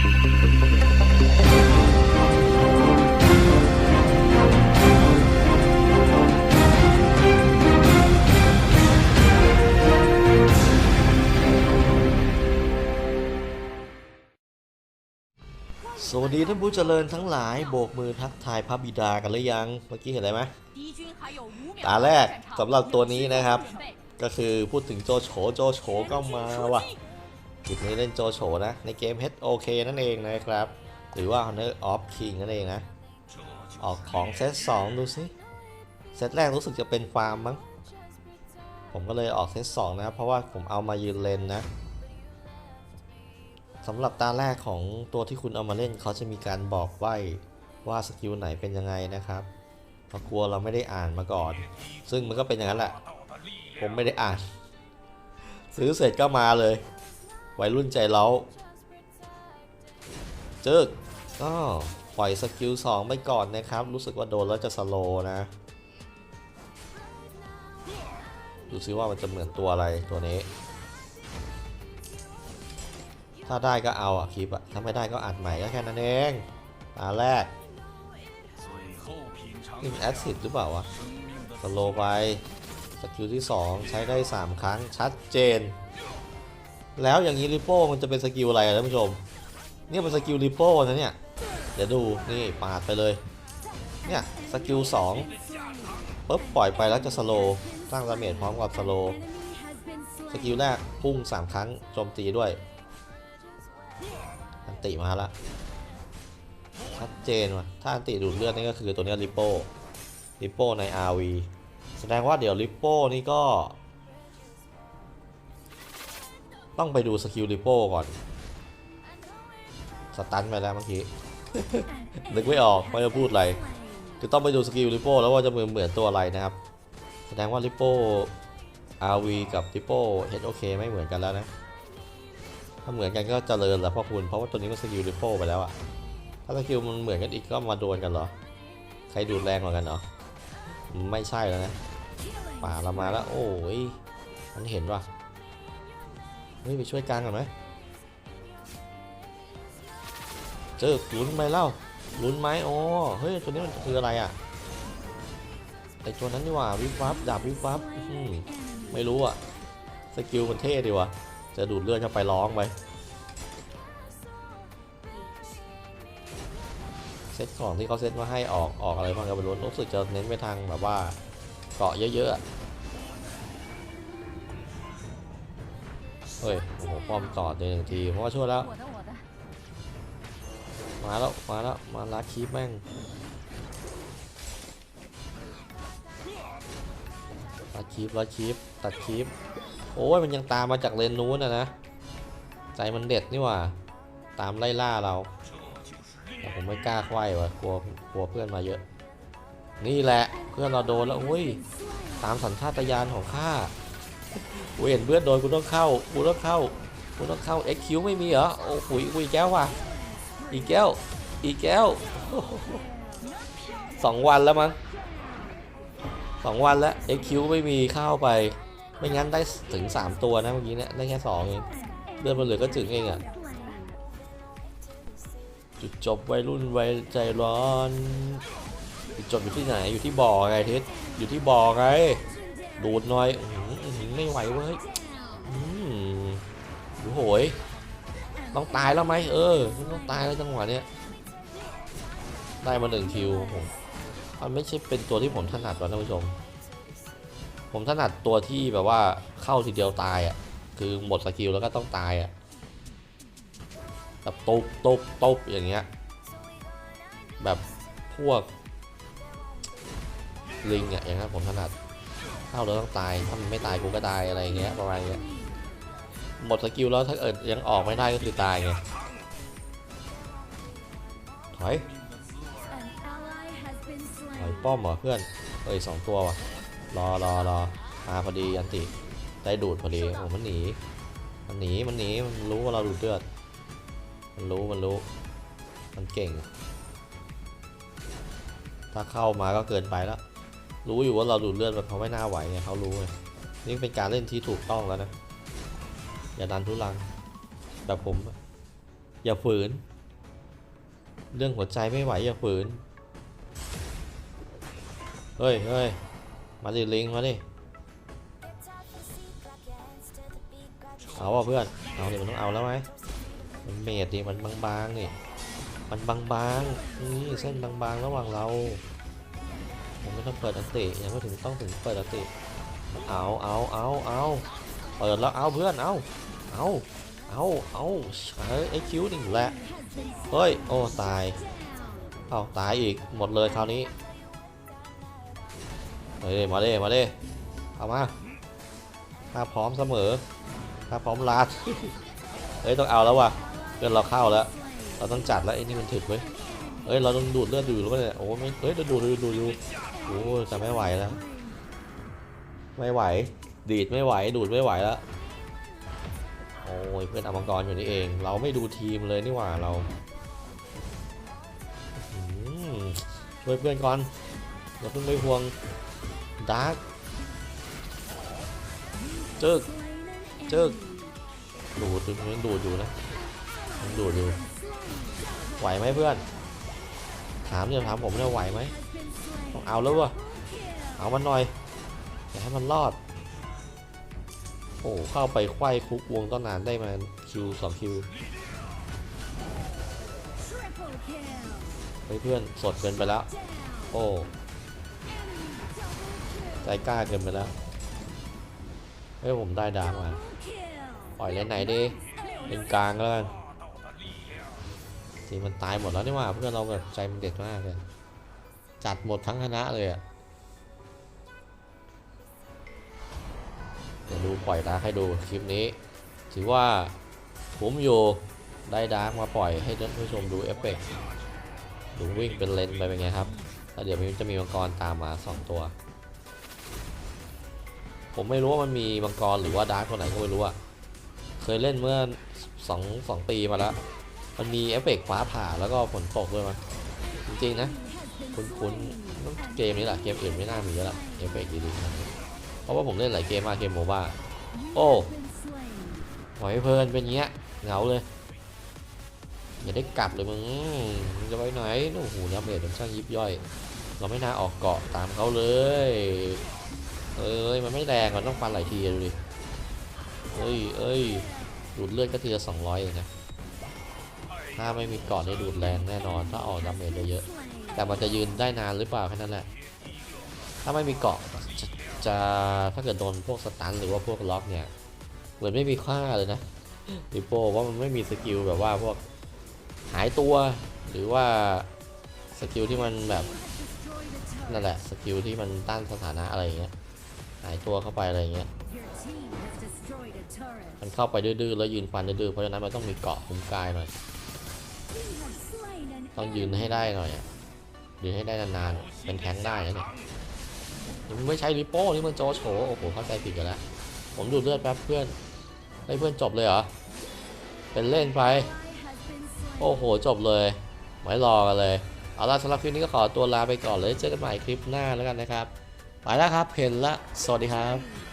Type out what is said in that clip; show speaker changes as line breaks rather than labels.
สวัสดีท่านผู้เจริญทั้งหลายโบกมือทักทายพระบิดากันหรือยัง เมื่อกี้เห็นอะไรไหมตาแรกสำหรับตัวนี้นะครับ ก็คือพูดถึงโจโฉโจโฉก็มาว่ะ จุดนี้เล่นโจโฉนะ ในเกม HOK นั่นเองนะครับ หรือว่า Honor of King นั่นเองนะ ออกของเซต2ดูสิเซตแรกรู้สึกจะเป็นฟาร์มมั้ง ผมก็เลยออกเซต2นะ เพราะว่าผมเอามายืนเลนนะสำหรับตาแรกของตัวที่คุณเอามาเล่นเขาจะมีการบอกไว้ว่าสกิลไหนเป็นยังไงนะครับเพราะกลัวเราไม่ได้อ่านมาก่อน ซึ่งมันก็เป็นอย่างนั้นแหละ ผมไม่ได้อ่าน ซื้อเสร็จก็มาเลย วัยรุ่นใจเล้าจึกก็ปล่อยสกิล2ไปก่อนนะครับ รู้สึกว่าโดนแล้วจะสโลนะ ดูซิว่ามันจะเหมือนตัวอะไรตัวนี้ ถ้าได้ก็เอาอะคลิปอะถ้าไม่ได้ก็อัดใหม่ก็แค่นั้นเองตาแรกนี่มันแอซิดหรือเปล่าวะสโลไปสกิลที่ 2 ใช้ได้ 3 ครั้งชัดเจน แล้วอย่างนี้ริปโป้มันจะเป็นสกิลอะไรท่านผู้ชม เนี่ยเป็นสกิลริปโป้นะเนี่ย เดี๋ยวดูนี่ปาดไปเลย เนี่ยสกิล2ปุ๊บปล่อยไปแล้วจะสโลสร้างดาเมจพร้อมกับสโลสกิลแรกพุ่ง 3 ครั้งโจมตีด้วย อันติมาละชัดเจนว่ะ ถ้าอันติดูดเลือดนี่ก็คือตัวนี้ริปโป้ริปโป้ใน RV แสดงว่าเดี๋ยวริปโป้นี่ก็ ต้องไปดูสกิลริปโป้ก่อน สตันไปแล้วเมื่อกี้ นึกไม่ออกว่าจะพูดอะไร คือต้องไปดูสกิลริปโป้แล้วว่าจะเหมือนเหมือนตัวอะไรนะครับ แสดงว่าริปโป้ RV กับริปโป้ HOK ไม่เหมือนกันแล้วนะ ถ้าเหมือนกันก็เจริญแล้วพ่อคุณ เพราะว่าตัวนี้มันสกิลริปโป้ไปแล้วอะถ้าสกิลมันเหมือนกันอีกก็มาโดนกันเหรอ ใครดูดแรงกว่ากันเหรอ ไม่ใช่แล้วนะป่าเรามาแล้ว โอ้ย มันเห็นว่ะ เฮ้ยไปช่วยกลางก่อนไหมเจอลุ้นไหมเล่าลุ้นไหมอ๋อเฮ้ยตัวนี้มันคืออะไรอะไอตัวนั้นนี่ว่าวิบวับดาบวิบวับไม่รู้อะสกิลมันเท่ดีวะจะดูดเลือดเข้าไปร้องไปเซตของที่เขาเซตมาให้ออกออกอะไรบ้างก็ไม่รู้รู้สึกจะเน้นไปทางแบบว่าเกาะเยอะๆ เฮ้ย โอ้โห ป้อมต่อเดินหนึ่งที เพราะว่าช่วยแล้ว มาแล้ว มาแล้ว มาลัดคีบแม่งลัดคีบลัดคีบตัดคีบโอ้ย มันยังตามมาจากเลนนู้นนะนะ ใจมันเด็ดนี่ว่า ตามไล่ล่าเรา แต่ผมไม่กล้าควายวะกลัว กลัวเพื่อนมาเยอะ นี่แหละ เพื่อนเราโดนแล้ว อุ้ย ตามสัญชาตญาณของข้า กูเห็นเพื่อนโดนกูต้องเข้ากูต้องเข้ากูต้องเข้า XQ ไม่มีเหรอโอ้โหอีกแก้วว่ะอีกแก้วอีกแก้วสองวันแล้วมั้งสองวันแล้ว XQ ไม่มีเข้าไป ไม่งั้นได้ถึง3ตัวนะเมื่อกี้เนี่ยได้แค่2เองเลือดมันเหลือก็ถึงเองอะจุดจบวัยรุ่นวัยใจร้อนจุดจบอยู่ที่ไหนอยู่ที่บ่อไงทิศอยู่ที่บ่อไงดูดหน่อยอ ไม่ไหวเว้ยอืมโอ้โหยต้องตายแล้วไหมเออต้องตายแล้วจังหวะเนี้ยได้มาหนึ่งคิวผมมันไม่ใช่เป็นตัวที่ผมถนัดหรอกท่านผู้ชม ผมถนัดตัวที่แบบว่าเข้าทีเดียวตายอะ คือหมดสกิลแล้วก็ต้องตายอะแบบตุบตุบตุบอย่างเงี้ย แบบพวกลิงอะอย่างนั้นผมถนัด เข้าแล้วต้องตาย ถ้ามันไม่ตายกูก็ตายอะไรเงี้ยประมาณเงี้ย หมดสกิลแล้วถ้าเกิดยังออกไม่ได้ก็คือตายไง ถอย ถอยป้อมเหรอเพื่อน เอ้ยสองตัวว่ะ รอรอรอมาพอดีอันติ ได้ดูดพอดี โอ้มันหนี มันหนี มันหนี มันรู้ว่าเราดูดเลือด มันรู้ มันรู้ มันเก่ง ถ้าเข้ามาก็เกินไปแล้ว รู้อยู่ว่าเราดูดเลือดแบบเขาไม่น่าไหวไงเขารู้ไงนี่เป็นการเล่นที่ถูกต้องแล้วนะ อย่าดันทุลังแบบผม อย่าฝืน เรื่องหัวใจไม่ไหวอย่าฝืน เฮ้ยเฮ้ยมาดิลิงมาดิเอาว่ะเพื่อน เอาดิมันต้องเอาแล้วไหมมันเมดดิมันบางๆนี่ มันบางๆนี่เส้นบางๆระหว่างเรา ยังไม่ต้องเปิดอันติยังไม่ถึงต้องถึงเปิดอันติเอาเอาเอาเอาเปิดแล้วเอาเพื่อนเอาเอาเอาเอาเฮ้ยไอคิวนี่แหละเฮ้ยโอ้ตายเอาตายอีกหมดเลยคราวนี้เฮ้ยมาเด้มาเด้เอามาถ้าพร้อมเสมอถ้าพร้อมลาดเฮ้ยต้องเอาแล้วว่ะเพื่อนเราเข้าแล้ว เราต้องจัดแล้วไอ้นี่มันถึกเว้ยเฮ้ยเราต้องดูดเลือดดูดหรือเปล่าเนี่ยโอ้ไม่เฮ้ยดูดดูดดูดดู โอ้จะไม่ไหวแล้ว ไม่ไหว ดีดไม่ไหว ดูดไม่ไหวแล้ว โอ้ยเพื่อนอมังกรอยู่นี่เอง เราไม่ดูทีมเลยนี่หว่าเราช่วยเพื่อนก่อน อย่าเพิ่งไปห่วงดาร์กจึกจึกดูดยังดูดอยู่นะยังดูดอยู่ ไหวไหมเพื่อน ถามเนี่ยถามผมเนี่ยไหวไหม เอาแล้ววะเอามันหน่อยอย่าให้มันรอด โอ้เข้าไปไขว้คุกวงต้นนานได้มาคิวสองคิวเพื่อนสดเกินไปแล้ว โอ้ใจกล้าเกินไปแล้วเฮ้ยผมได้ดามาปล่อยเล่นไหนดีเป็นกลางแล้วกันทีมันตายหมดแล้วนี่ว่าเพื่อนเราแบบใจมันเด็ดมากเลย จัดหมดทั้งคณะเลยอะเดี๋ยวดูปล่อยดาร์กให้ดูคลิปนี้ ถือว่าผมอยู่ได้ดาร์กมาปล่อยให้ท่านผู้ชมดูเอฟเฟกต์ดูวิ่งเป็นเลนไปเป็นไงครับแล้วเดี๋ยวมันจะมีมังกรตามมาสองตัว ผมไม่รู้ว่ามันมีมังกรหรือว่าดาร์กตัวไหนก็ไม่รู้อะเคยเล่นเมื่อสองสองปีมาแล้ว มันมีเอฟเฟกต์ฟ้าผ่าแล้วก็ฝนตกด้วยมั้ยจริงๆนะ คุ้นๆเกมนี้แหละเกมอื่นไม่น่ามีแล้วล่ะเอฟเฟกต์ดีๆเพราะว่าผมเล่นหลายเกมมากเกมโมบ้าโอ้ปล่อยเพลินเป็นเงี้ยเหงาเลยอย่าได้กลับเลยมึงมึงจะไปไหนโอ้โหน้ำเบสมันช่างยิบย่อย เราไม่น่าออกเกาะตามเขาเลยเอ้ยมันไม่แรงมันต้องฟันหลายทีอะดูดิเอ้ยเอ้ยดูดเลือดก็ทีละสองร้อยเองนะถ้าไม่มีเกาะได้ดูดแรงแน่นอน ถ้าออกดาเมจเยอะ แต่มันจะยืนได้นานหรือเปล่าแค่นั้นแหละ ถ้าไม่มีเกาะจะจะถ้าเกิดโดนพวกสตันหรือว่าพวกล็อกเนี่ยเหมือนไม่มีค่าเลยนะดิโป้ว่ามันไม่มีสกิลแบบว่าพวกหายตัว หรือว่าสกิลที่มันแบบนั่นแหละสกิลที่มันต้านสถานะอะไรอย่างเงี้ยหายตัวเข้าไปอะไรอย่างเงี้ยมันเข้าไปดื้อๆแล้วยืนฟันดื้อๆเพราะฉะนั้นมันต้องมีเกาะคุ้มกายหน่อยต้องยืนให้ได้หน่อยอะ ยืนให้ได้นานๆ เป็นแทงได้นะเนี่ยมันไม่ใช่ริโป้นี่มันโจโฉโอ้โหเข้าใจผิดกันแล้ว ผมดูดเลือดแป๊บเพื่อนให้เพื่อนจบเลยเหรอ เป็นเล่นไป โอ้โหจบเลย ไม่รอกันเลย เอาล่ะสำหรับคลิปนี้ก็ขอตัวลาไปก่อนเลย เจอกันใหม่คลิปหน้าแล้วกันนะครับ ไปแล้วครับเพนละ สวัสดีครับ